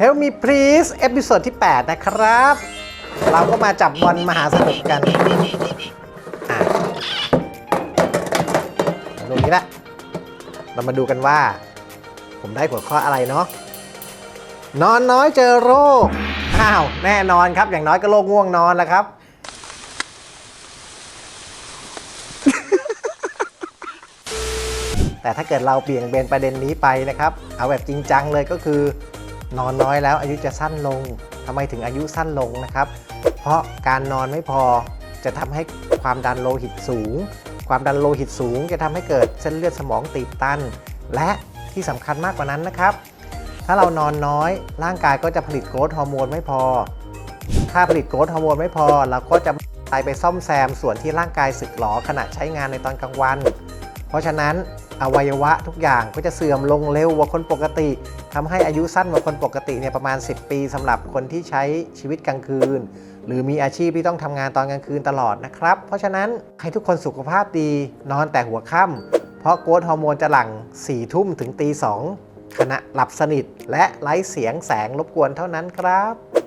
Help Me Please เอพิโซดที่ 8 นะครับ เราก็มาจับบอลมหาสนุกกันอะตรงนี้ละ เรามาดูกันว่า ผมได้หัวข้ออะไรเนาะนอนน้อยเจอโรค อ้าว แน่นอนครับ อย่างน้อยก็โรคง่วงนอนแล้วครับ แต่ถ้าเกิดเราเบี่ยงเบนประเด็นนี้ไปนะครับ เอาแบบจริงจังเลยก็คือ นอนน้อยแล้วอายุจะสั้นลงทำไมถึงอายุสั้นลงนะครับ เพราะการนอนไม่พอจะทำให้ความดันโลหิตสูง ความดันโลหิตสูงจะทำให้เกิดเส้นเลือดสมองตีบตัน และที่สำคัญมากกว่านั้นนะครับ ถ้าเรานอนน้อยร่างกายก็จะผลิตโกรทฮอร์โมนไม่พอ ถ้าผลิตโกรทฮอร์โมนไม่พอ เราก็จะไปไปซ่อมแซมส่วนที่ร่างกายสึกหรอขณะใช้งานในตอนกลางวัน เพราะฉะนั้น อวัยวะทุกอย่างก็จะเสื่อมลงเร็วกว่าคนปกติทำให้อายุสั้นกว่าคนปกติเนี่ยประมาณ 10 ปีสำหรับคนที่ใช้ชีวิตกลางคืน หรือมีอาชีพที่ต้องทำงานตอนกลางคืนตลอดนะครับ เพราะฉะนั้นให้ทุกคนสุขภาพดีนอนแต่หัวค่ำเพราะโกรทฮอร์โมนจะหลั่ง4ทุ่มถึงตี2ขณะหลับสนิทและไร้เสียงแสงรบกวนเท่านั้นครับ